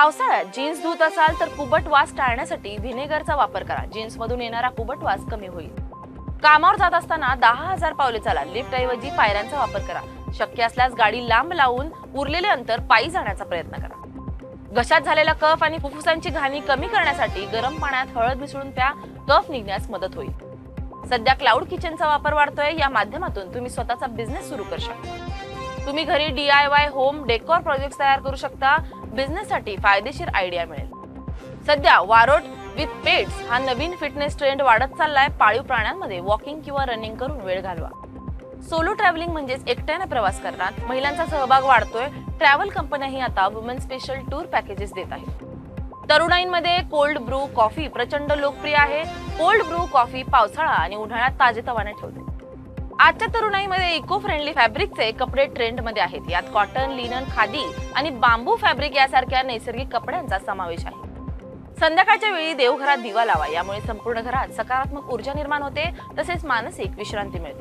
पावसाळ्यात जीन्स धुत असाल तर कुबट वास टाळण्यासाठी व्हिनेगरचा वापर करा. जीन्स मधून येणारा कुबट वास कमी होईल. कामावर जात असताना दहा हजार पावले चाला. लिफ्ट ऐवजी पायऱ्यांचा वापर करा. शक्य असल्यास गाडी लांब लावून उरलेले अंतर पायी जाण्याचा प्रयत्न करा. घशात झालेला कफ आणि फुफ्फुसांची घाणी कमी करण्यासाठी गरम पाण्यात हळद मिसळून प्या. कफ निघण्यास मदत होईल. सध्या क्लाउड किचनचा वापर वाढतोय. या माध्यमातून तुम्ही स्वतःचा बिझनेस सुरू करू शकता. तुम्ही घरी D I Y home decor project तयार करू शकता. बिझनेससाठी फायदेशीर आयडिया मिळेल. सध्या वारोट विथ पेट्स हा नवीन फिटनेस ट्रेंड वाढत चाललाय. पाळीव प्राण्यांमध्ये वॉकिंग किंवा रनिंग करून वेळ घालवा. सोलो ट्रॅव्हलिंग म्हणजेच एकट्याने प्रवास करणार. महिलांचा सहभाग वाढतोय. ट्रॅव्हल कंपन्याही आता वुमेन स्पेशल टूर पॅकेजेस देत आहेत. तरुणाईंमध्ये कोल्ड ब्रू कॉफी प्रचंड लोकप्रिय आहे. कोल्ड ब्रू कॉफी पावसाळा आणि उन्हाळ्यात ताजेतवाने ठेवते. आजच्या तरुणाईमध्ये इको फ्रेंडली फॅब्रिकचे कपडे ट्रेंडमध्ये आहेत. यात कॉटन लिनन खादी आणि बांबू फॅब्रिक यासारख्या नैसर्गिक कपड्यांचा समावेश आहे. संध्याकाळच्या वेळी देवघरात दिवा लावा. यामुळे संपूर्ण घरात सकारात्मक ऊर्जा निर्माण होते. तसेच मानसिक विश्रांती मिळते.